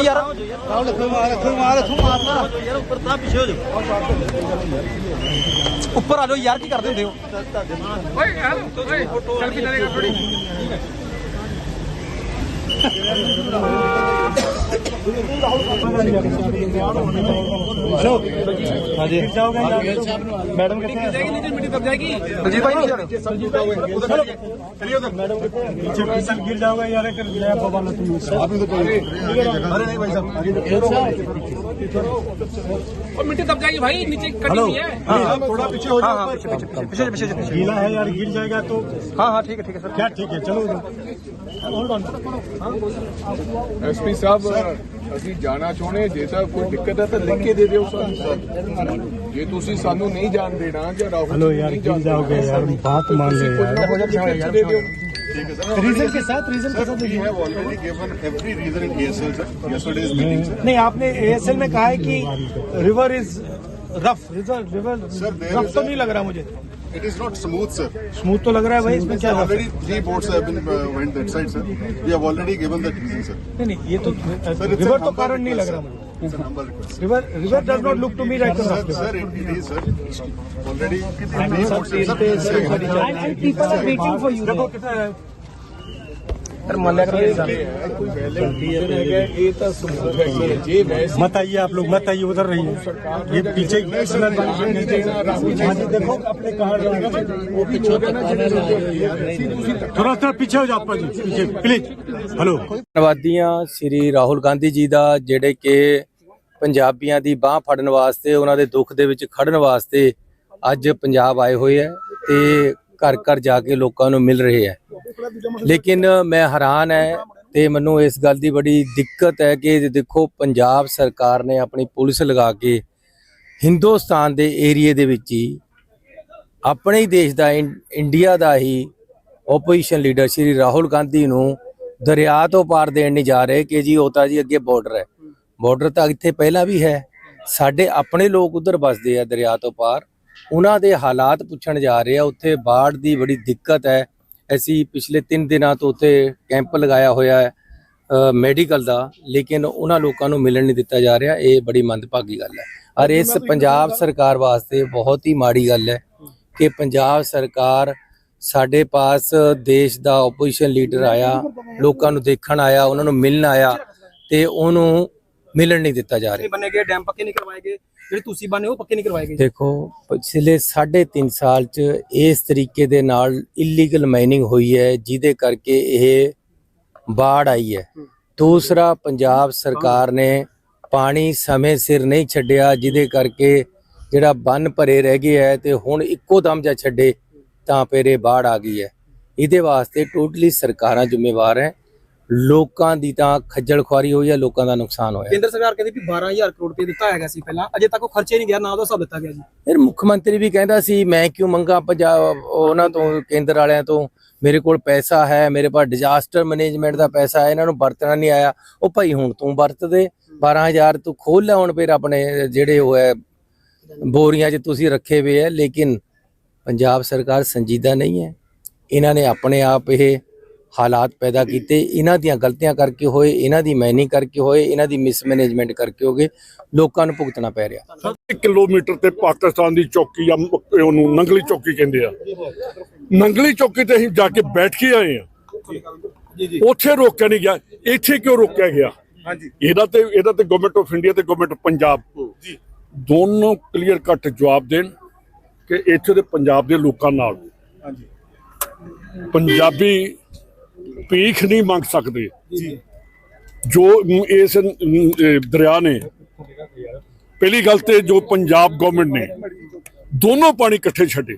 ਯਾਰ ਰਾਹੁਲ ਰੱਖੋ ਮਾਰ ਰੱਖੋ ਮਾਰ ਰੱਖੋ ਮਾਰਨਾ ਯਾਰ। ਉੱਪਰ ਤਾਂ ਪਿੱਛੇ ਹੋ ਜਾਓ ਉੱਪਰ ਆ ਜਾਓ ਯਾਰ, ਕੀ ਕਰਦੇ ਹੁੰਦੇ ਹੋ? ਓਏ ਯਾਰ, ਓਏ ਸੈਲਫੀ ਲੈ ਲੈਗਾ ਥੋੜੀ मैडम गिर जाओगे अरे नहीं भाई साहब मिट्टी दब जाएगी भाई नीचे थोड़ा पीछे। हो हाँ, हाँ, पीछे यार जाएगा तो हाँ हाँ ठीक है ठीक है सर। क्या ठीक है? चलो ਐਸਪੀ ਸਾਹਿਬ ਅਸੀਂ ਜਾਣਾ ਚਾਹੁੰਦੇ ਹਾਂ। ਜੇ ਤਾਂ ਕੋਈ ਦਿੱਕਤ ਹੈ ਤਾਂ ਲਿਖ ਕੇ ਦੇ ਦਿਓ ਸਾਨੂੰ ਜੇ ਤੁਸੀਂ ਸਾਨੂੰ ਨਹੀਂ ਜਾਣ ਦੇਣਾ ਜਾਂ ਰਾਹੁਲ हेलो ਨੂੰ यार ਨਹੀਂ गिर ਜਾਣ जाओगे यार बात मान ले यार हो जाओ यार ਦੇ ਦਿਓ रीजन के साथ रीजन के साथ We have already given every reason in ASL, sir. Yesterday's meeting, sir. नहीं आपने एएसएल में कहा है कि river is rough river river Sir, there rough is तो a- नहीं लग रहा मुझे It is not smooth, sir. Smooth तो लग रहा है भाई इसमें क्या रफ है? Already three boats have been uh, went that side, sir. We have already given that reason, sir. नहीं नहीं ये तो Sir, it's a रिवर तो humble कारण नहीं लग request, रहा sir. मुझे It's a humble request. River river does not look to me like Sir, sir, it, it is, sir. Already three boats, sir. And people are waiting for you sir मान लिया करो ਕੋਈ valid ਹੈਗਾ ਇਹ ਤਾਂ ਸਮੂਹ ਹੈਗੀ ਹੈ ਜੇ ਵੈਸੇ मत आइए आप लोग मत आइए उधर रहिए ये पीछे ਨਹੀਂ ਦੇਣਾ ਰਾਹੁਲ ਜੀ हाँ जी, देखो अपने कहा ਉਹ ਪਿੱਛੇ ਨਾ ਜਿਹੜੇ ਤੁਸੀਂ थोड़ा थोड़ा पीछे हो जाओ जी पीछे प्लीज हेलो ਧੰਨਵਾਦੀਆਂ ਸ੍ਰੀ ਰਾਹੁਲ ਗਾਂਧੀ ਜੀ ਦਾ ਜਿਹੜੇ ਕਿ ਪੰਜਾਬੀਆਂ ਦੀ ਬਾਹ ਫੜਨ ਵਾਸਤੇ ਉਹਨਾਂ ਦੇ ਦੁੱਖ ਦੇ ਵਿੱਚ ਖੜਨ ਵਾਸਤੇ ਅੱਜ ਪੰਜਾਬ ਆਏ ਹੋਏ ਹੈ ਤੇ ਘਰ ਘਰ ਜਾ ਕੇ ਲੋਕਾਂ ਨੂੰ ਮਿਲ ਰਹੇ ਹੈ ਲੇਕਿਨ ਮੈਂ ਹੈਰਾਨ ਹੈ ਤੇ ਮੈਨੂੰ ਇਸ ਗੱਲ ਦੀ ਬੜੀ ਦਿੱਕਤ ਹੈ ਕਿ ਦੇਖੋ ਪੰਜਾਬ ਸਰਕਾਰ ਨੇ ਆਪਣੀ ਪੁਲਿਸ ਲਗਾ ਕੇ ਹਿੰਦੁਸਤਾਨ ਦੇ ਏਰੀਏ ਦੇ ਵਿੱਚ ਹੀ ਆਪਣੇ ਹੀ ਦੇਸ਼ ਦਾ ਇੰ- ਇੰਡੀਆ ਦਾ ਹੀ ਆਪੋਜੀਸ਼ਨ ਲੀਡਰ ਸ਼੍ਰੀ ਰਾਹੁਲ ਗਾਂਧੀ ਨੂੰ ਦਰਿਆ ਤੋਂ ਪਾਰ ਦੇਣ ਨਹੀਂ ਜਾ ਰਹੇ ਕਿ ਜੀ ਉਹ ਤਾਂ ਜੀ ਅੱਗੇ ਬਾਰਡਰ ਹੈ। ਬਾਰਡਰ ਤਾਂ ਇੱਥੇ ਪਹਿਲਾਂ ਵੀ ਹੈ। ਸਾਡੇ ਆਪਣੇ ਲੋਕ ਉਧਰ ਵਸਦੇ ਆ ਦਰਿਆ ਤੋਂ ਪਾਰ। ਉਹਨਾਂ ਦੇ ਹਾਲਾਤ ਪੁੱਛਣ ਜਾ ਰਹੇ ਆ। ਉੱਥੇ ਬਾੜ ਦੀ ਬੜੀ ਦਿੱਕਤ ਹੈ। ਅਸੀਂ ਪਿਛਲੇ ਤਿੰਨ ਦਿਨਾਂ ਤੋਂ ਉੱਥੇ ਕੈਂਪ ਲਗਾਇਆ ਹੋਇਆ ਹੈ ਮੈਡੀਕਲ ਦਾ ਲੇਕਿਨ ਉਹਨਾਂ ਲੋਕਾਂ ਨੂੰ ਮਿਲਣ ਨਹੀਂ ਦਿੱਤਾ ਜਾ ਰਿਹਾ ਇਹ ਬੜੀ ਮੰਦਭਾਗੀ ਗੱਲ ਹੈ। ਔਰ ਇਸ ਪੰਜਾਬ ਸਰਕਾਰ ਵਾਸਤੇ ਬਹੁਤ ਹੀ ਮਾੜੀ ਗੱਲ ਹੈ ਕਿ ਪੰਜਾਬ ਸਰਕਾਰ ਸਾਡੇ ਪਾਸ ਦੇਸ਼ ਦਾ ਆਪੋਜੀਸ਼ਨ ਲੀਡਰ ਆਇਆ ਲੋਕਾਂ ਨੂੰ ਦੇਖਣ ਆਇਆ ਉਹਨਾਂ ਨੂੰ ਮਿਲਣ ਆਇਆ ਤੇ ਉਹਨੂੰ ਮਿਲਣ ਨਹੀਂ ਦਿੱਤਾ ਜਾ ਰਿਹਾ। ਬਣੇ ਗਏ ਡੈਮ ਨਹੀਂ ਕਰਵਾਏ ਜਿਹੜੇ ਤੁਸੀਂ ਬਣੇ ਉਹ ਪੱਕੇ ਨਹੀਂ ਕਰਵਾਏ ਗਏ ਦੇਖੋ ਪਿਛਲੇ 3.5 ਸਾਲ ਚ ਇਸ ਤਰੀਕੇ ਦੇ ਨਾਲ ਇਲੀਗਲ ਮਾਈਨਿੰਗ ਹੋਈ ਹੈ ਜਿਹਦੇ ਕਰਕੇ ਇਹ ਬਾੜ ਆਈ ਹੈ। ਦੂਸਰਾ ਪੰਜਾਬ ਸਰਕਾਰ ਨੇ ਪਾਣੀ ਸਮੇਂ ਸਿਰ ਨਹੀਂ ਛੱਡਿਆ ਜਿਹਦੇ ਕਰਕੇ ਜਿਹੜਾ ਬੰਨ ਭਰੇ ਰਹਿ ਗਏ ਹੈ ਤੇ ਹੁਣ ਇੱਕੋ ਦਮ ਜਾ ਛੱਡੇ ਤਾਂ ਫਿਰ ਇਹ ਬਾੜ ਆ ਗਈ ਹੈ। ਇਹਦੇ ਵਾਸਤੇ ਟੋਟਲੀ ਸਰਕਾਰਾਂ ਜ਼ਿੰਮੇਵਾਰ ਹੈ। ਲੋਕਾਂ ਦੀ ਤਾਂ ਖੱਜਲ ਖੁਆਰੀ ਹੋਈ ਹੈ ਲੋਕਾਂ ਦਾ ਨੁਕਸਾਨ ਹੋਇਆ। ਕੇਂਦਰ ਸਰਕਾਰ ਕਹਿੰਦੀ ਵੀ 12000 ਕਰੋੜ ਰੁਪਏ ਦਿੱਤਾ ਹੈਗਾ ਸੀ ਪਹਿਲਾਂ ਅਜੇ ਤੱਕ ਉਹ ਖਰਚੇ ਨਹੀਂ ਗਿਆ ਨਾ ਉਹਦਾ ਹਿਸਾਬ ਦਿੱਤਾ ਗਿਆ ਜੀ। ਫਿਰ ਮੁੱਖ ਮੰਤਰੀ ਵੀ ਕਹਿੰਦਾ ਸੀ ਮੈਂ ਕਿਉਂ ਮੰਗਾ ਪੰਜਾਬ ਉਹਨਾਂ ਤੋਂ ਕੇਂਦਰ ਵਾਲਿਆਂ ਤੋਂ? ਮੇਰੇ ਕੋਲ ਪੈਸਾ ਹੈ ਮੇਰੇ ਪਾਸ ਡਿਜ਼ਾਸਟਰ ਮੈਨੇਜਮੈਂਟ ਦਾ ਪੈਸਾ ਹੈ ਇਹਨਾਂ ਨੂੰ ਵਰਤਣਾ ਨਹੀਂ ਆਇਆ। ਉਹ ਭਾਈ ਹੁਣ ਤੂੰ ਵਰਤ ਦੇ 12000 ਤੂੰ ਖੋਲ ਲੈ ਹੁਣ ਫਿਰ ਆਪਣੇ ਜਿਹੜੇ ਉਹ ਹੈ ਬੋਰੀਆਂ 'ਚ ਤੁਸੀਂ ਰੱਖੇ ਹੋਏ ਹੈ ਲੇਕਿਨ ਪੰਜਾਬ ਸਰਕਾਰ ਸੰਜੀਦਾ ਨਹੀਂ ਹੈ। ਇਹਨਾਂ ਨੇ ਆਪਣੇ ਆਪ ਇਹ ਹਾਲਾਤ ਪੈਦਾ ਕੀਤੇ ਇਹਨਾਂ ਦੀਆਂ ਗਲਤੀਆਂ ਕਰਕੇ ਹੋਏ ਇਹਨਾਂ ਦੀ ਮੈਨਿੰਗ ਕਰਕੇ ਹੋਏ ਇਹਨਾਂ ਦੀ ਮਿਸਮੈਨੇਜਮੈਂਟ ਕਰਕੇ ਹੋਗੇ ਲੋਕਾਂ ਨੂੰ ਭੁਗਤਣਾ ਪੈ ਰਿਹਾ। ਇੱਕ ਕਿਲੋਮੀਟਰ ਤੇ ਪਾਕਿਸਤਾਨ ਦੀ ਚੌਕੀ ਆ ਮ- ਉਹਨੂੰ ਨੰਗਲੀ ਚੌਕੀ ਕਹਿੰਦੇ ਆ। ਨੰਗਲੀ ਚੌਕੀ ਤੇ ਅਸੀਂ ਜਾ ਕੇ ਬੈਠ ਕੇ ਆਏ ਆ। ਉੱਥੇ ਰੋਕਿਆ ਨਹੀਂ ਗਿਆ। ਇੱਥੇ ਕਿਉਂ ਰੋਕਿਆ ਗਿਆ? ਇਹਦਾ ਤੇ ਇਹਦਾ ਤੇ ਗਵਰਨਮੈਂਟ ਆਫ ਇੰਡੀਆ ਤੇ ਗਵਰਨਮੈਂਟ ਪੰਜਾਬ। ਦੋਨੋਂ ਕਲੀਅਰ ਕੱਟ ਜਵਾਬ ਦੇਣ ਕਿ ਇੱਥੇ ਦੇ ਪੰਜਾਬ ਦੇ ਲੋਕਾਂ ਨਾਲ। ਪੰਜਾਬੀ ਭੀਖ ਨਹੀਂ ਮੰਗ ਸਕਦੇ। ਜੋ। ਇਸ ਦਰਿਆ ਨੇ ਪਹਿਲੀ ਗੱਲ ਤੇ ਜੋ ਪੰਜਾਬ ਗਵਰਨਮੈਂਟ ਨੇ ਦੋਨੋਂ ਪਾਣੀ ਇਕੱਠੇ ਛੱਡੇ।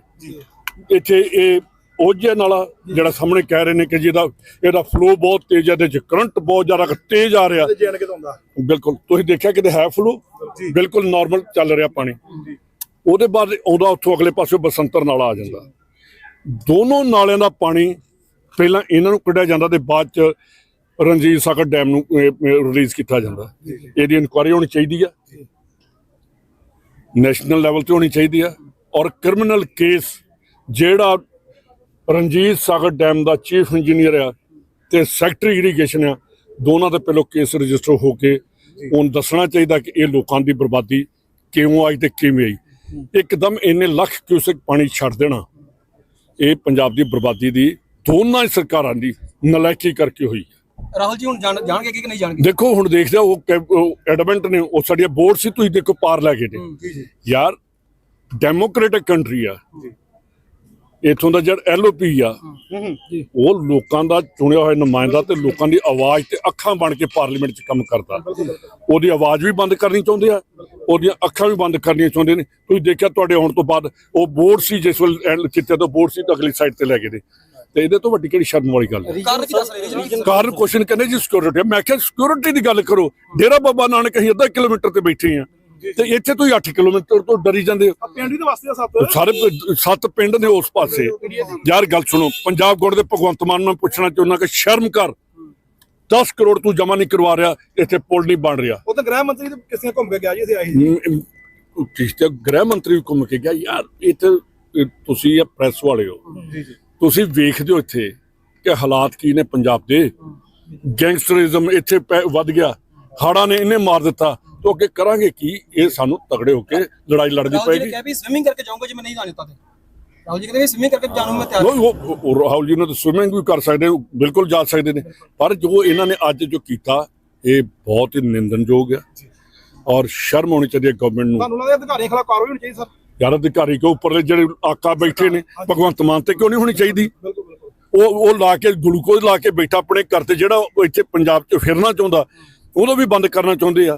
ਇੱਥੇ ਇਹ ਉਹਜੇ ਨਾਲਾ ਜਿਹੜਾ ਸਾਹਮਣੇ ਕਹਿ ਰਹੇ ਨੇ ਕਿ ਜਿਹਦਾ ਇਹਦਾ ਫਲੋ ਬਹੁਤ ਤੇਜ਼ ਹੈ ਤੇ ਚ ਕਰੰਟ ਬਹੁਤ ਜ਼ਿਆਦਾ ਤੇਜ਼ ਆ ਰਿਹਾ। ਬਿਲਕੁਲ ਤੁਸੀਂ ਦੇਖਿਆ ਕਿਤੇ ਹੈ ਫਲੋ ਬਿਲਕੁਲ ਨਾਰਮਲ ਚੱਲ ਰਿਹਾ ਪਾਣੀ। ਉਹਦੇ ਬਾਅਦ ਆਉਂਦਾ ਉੱਥੋਂ ਅਗਲੇ ਪਾਸੇ ਬਸੰਤਰ ਨਾਲਾ ਆ ਜਾਂਦਾ। ਦੋਨੋਂ ਨਾਲਿਆਂ ਦਾ ਪਾਣੀ ਪਹਿਲਾਂ ਇਹਨਾਂ ਨੂੰ ਕੱਢਿਆ ਜਾਂਦਾ ਤੇ ਬਾਅਦ ਚ ਰਣਜੀਤ ਸਾਗਰ ਡੈਮ ਨੂੰ ਰਿਲੀਜ਼ ਕੀਤਾ ਜਾਂਦਾ। ਇਹਦੀ ਇਨਕੁਆਇਰੀ ਹੋਣੀ ਚਾਹੀਦੀ ਆ। ਨੈਸ਼ਨਲ ਲੈਵਲ ਤੇ ਹੋਣੀ ਚਾਹੀਦੀ ਆ। ਔਰ ਕ੍ਰਿਮੀਨਲ ਕੇਸ ਜਿਹੜਾ ਰਣਜੀਤ ਸਾਗਰ ਡੈਮ ਦਾ ਚੀਫ ਇੰਜੀਨੀਅਰ ਆ ਤੇ ਸੈਕਟਰੀ ਇਰੀਗੇਸ਼ਨ ਆ ਦੋਨਾਂ ਦੇ ਪਹਿਲੋਂ ਕੇਸ ਰਜਿਸਟਰ ਹੋ ਕੇ ਉਹਨੂੰ ਦੱਸਣਾ ਚਾਹੀਦਾ ਕਿ ਇਹ ਲੋਕਾਂ ਦੀ ਬਰਬਾਦੀ ਕਿਉਂ ਆਈ ਤੇ ਕਿਵੇਂ ਆਈ। ਇੱਕਦਮ ਇੰਨੇ ਲੱਖ ਕਿਊਸਕ ਪਾਣੀ ਛੱਡ ਦੇਣਾ। ਇਹ ਪੰਜਾਬ ਦੀ ਬਰਬਾਦੀ ਦੀ ਦੋਨਾਂ ਹੀ ਸਰਕਾਰਾਂ ਦੀ ਨਲਾਇਕੀ ਕਰਕੇ ਹੋਈ ਹੈ। ਰਾਹੁਲ ਜੀ ਹੁਣ ਜਾਣ ਜਾਣਗੇ ਕਿ ਨਹੀਂ ਜਾਣਗੇ? ਦੇਖੋ ਹੁਣ ਦੇਖਦੇ ਆ ਉਹ ਐਡਮੈਂਟ ਨੇ ਉਹ ਸਾਡੀਆਂ ਬੋਰਡ ਸੀ ਤੁਸੀਂ ਦੇਖੋ ਪਾਰ ਲੈ ਗਏ ਨੇ। ਯਾਰ ਡੈਮੋਕ੍ਰੈਟਿਕ ਕੰਟਰੀ ਆ। ਇਥੋਂ ਦਾ ਜਿਹੜਾ ਐਲਓਪੀ ਆ ਉਹ ਲੋਕਾਂ ਦਾ ਚੁਣਿਆ ਹੋਇਆ ਨੁਮਾਇੰਦਾ ਤੇ ਲੋਕਾਂ ਦੀ ਆਵਾਜ਼ ਤੇ ਅੱਖਾਂ ਬਣ ਕੇ ਪਾਰਲੀਮੈਂਟ 'ਚ ਕੰਮ ਕਰਦਾ। ਉਹਦੀ ਆਵਾਜ਼ ਵੀ ਬੰਦ ਕਰਨੀ ਚਾਹੁੰਦੇ ਆ ਉਹਦੀਆਂ ਅੱਖਾਂ ਵੀ ਬੰਦ ਕਰਨੀਆਂ ਚਾਹੁੰਦੇ ਨੇ। ਤੁਸੀਂ ਦੇਖਿਆ ਤੁਹਾਡੇ ਆਉਣ ਤੋਂ ਬਾਅਦ ਉਹ ਬੋਰਡ ਸੀ ਜਿਸ ਵੇਲੇ ਕਿਤੇ ਤੋਂ ਬੋਰਡ ਸੀ ਤਾਂ ਅਗਲੀ ਸਾਈਡ ਤੇ ਲੈ ਗਏ ਨੇ। ਤੇ ਇਹਦੇ ਤੋਂ ਵੱਡੀ ਕਿਹੜੀ ਸ਼ਰਮ ਵਾਲੀ ਗੱਲ ਹੈ? ਕਾਰਨ ਕੀ ਦੱਸ ਰਹੇ? ਜੀ ਕਾਰਨ ਕੁਐਸਚਨ ਕਹਿੰਦੇ ਜੀ ਸਿਕਿਉਰਿਟੀ ਮੈਂ ਕਿਹਾ ਸਿਕਿਉਰਿਟੀ ਦੀ ਗੱਲ ਕਰੋ। ਡੇਰਾ ਬਾਬਾ ਨਾਨਕ ਅਸੀਂ ਅੱਧਾ ਕਿਲੋਮੀਟਰ ਤੇ ਬੈਠੇ ਆ ਤੇ ਇੱਥੇ ਤੁਸੀਂ 8 ਕਿਲੋਮੀਟਰ ਤੋਂ ਡਰੀ ਜਾਂਦੇ ਹੋ ਪਿੰਡ ਦੇ ਵਾਸਤੇ ਸੱਤ। ਸਾਰੇ ਸੱਤ ਪਿੰਡ ਨੇ ਉਸ ਪਾਸੇ। ਯਾਰ ਗੱਲ ਸੁਣੋ ਪੰਜਾਬ ਗੌਰ ਦੇ ਭਗਵੰਤ ਮਾਨ ਨੂੰ ਪੁੱਛਣਾ ਚਾਹੁੰਦਾ ਕਿ ਸ਼ਰਮ ਕਰ। 10 ਕਰੋੜ ਤੂੰ ਜਮਾ ਨਹੀਂ ਕਰਵਾ ਰਿਹਾ ਇੱਥੇ ਪੁਲ ਨਹੀਂ ਬਣ ਰਿਹਾ। ਉਹ ਤਾਂ ਗ੍ਰਹਿ ਮੰਤਰੀ ਦੇ ਕਿਸੇ ਘੁੰਮ ਕੇ ਗਿਆ ਜੀ ਇੱਥੇ ਆਈ ਸੀ। ਠੀਕ ਤੇ ਗ੍ਰਹਿ ਮੰਤਰੀ ਵੀ ਘੁੰਮ ਕੇ ਗਿਆ। ਯਾਰ ਇੱਥੇ ਤੁਸੀਂ ਇਹ ਪ੍ਰੈਸ ਵਾਲੇ ਹੋ। ਤੁਸੀਂ ਵੇਖਦੇ ਹੋ ਇੱਥੇ ਕਿ ਹਾਲਾਤ ਕੀ ਨੇ ਪੰਜਾਬ ਦੇ। ਗੈਂਗਸਟਰਿਜ਼ਮ ਇੱਥੇ ਵੱਧ ਗਿਆ। ਹਾੜਾਂ ਨੇ ਇਹਨੇ ਮਾਰ ਦਿੱਤਾ। ਤੋਂ ਅੱਗੇ ਕਰਾਂਗੇ ਕੀ? ਇਹ ਸਾਨੂੰ ਤਗੜੇ ਹੋ ਕੇ ਲੜਾਈ ਲੜਨੀ ਪਏਗੀ। ਕਿਹਾ ਵੀ ਸਵਿਮਿੰਗ ਕਰਕੇ ਜਾਊਂਗਾ ਜੇ ਮੈਂ ਨਹੀਂ ਜਾਣ ਦਿੱਤਾ ਤੇ। ਰਾਹੁਲ ਜੀ ਕਹਿੰਦੇ ਵੀ ਸਵਿਮਿੰਗ ਕਰਕੇ ਜਾਣੂ ਮੈਂ ਤਿਆਰ ਉਹ ਰਾਹੁਲ ਜੀ ਨੇ ਤਾਂ ਸਵਿਮਿੰਗ ਵੀ ਕਰ ਸਕਦੇ ਬਿਲਕੁਲ ਜਾ ਸਕਦੇ ਨੇ। ਪਰ ਜੋ ਇਹਨਾਂ ਨੇ ਅੱਜ ਜੋ ਕੀਤਾ ਇਹ ਬਹੁਤ ਹੀ ਨਿੰਦਨਯੋਗ ਹੈ। ਔਰ ਸ਼ਰਮ ਹੋਣੀ ਚਾਹੀਦੀ ਹੈ ਗਵਰਨਮੈਂਟ ਨੂੰ। ਤੁਹਾਨੂੰ ਲੱਗਦਾ ਅਧਿਕਾਰੀਆਂ ਖਿਲਾਫ ਕਾਰਵਾਈ ਹੋਣੀ ਚਾਹੀਦੀ ਸਰ? ਯਾਰ ਅਧਿਕਾਰੀ ਕੋ ਉੱਪਰਲੇ ਜਿਹੜੇ ਆਕਾ ਬੈਠੇ ਨੇ ਭਗਵੰਤ ਮਾਨ ਤੇ ਕਿਉਂ ਨਹੀਂ ਹੋਣੀ ਚਾਹੀਦੀ? ਉਹ ਉਹ ਲਾ ਕੇ ਗਲੂਕੋਜ਼ ਲਾ ਕੇ ਬੈਠਾ ਆਪਣੇ ਘਰ ਤੇ ਜਿਹੜਾ ਇੱਥੇ ਪੰਜਾਬ 'ਚ ਫਿਰਨਾ ਚਾਹੁੰਦਾ ਉਹਨੂੰ ਵੀ ਬੰਦ ਕਰਨਾ ਚਾਹੁੰਦੇ ਆ।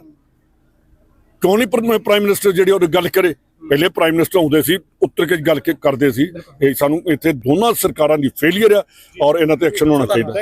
ਕਿਉਂ ਨਹੀਂ ਪ੍ਰ- ਪ੍ਰਾਈਮ ਮਿਨਿਸਟਰ ਜਿਹੜੀ ਉਹ ਗੱਲ ਕਰੇ? ਪਹਿਲੇ ਪ੍ਰਾਈਮ ਮਿਨਿਸਟਰ ਆਉਂਦੇ ਸੀ ਉੱਤਰ ਕੇ ਗੱਲ ਕੇ ਕਰਦੇ ਸੀ ਇਹ ਸਾਨੂੰ ਇੱਥੇ ਦੋਨਾਂ ਸਰਕਾਰਾਂ ਦੀ ਫੇਲਿਅਰ ਆ ਔਰ ਇਹਨਾਂ ਤੇ ਐਕਸ਼ਨ ਹੋਣਾ ਚਾਹੀਦਾ।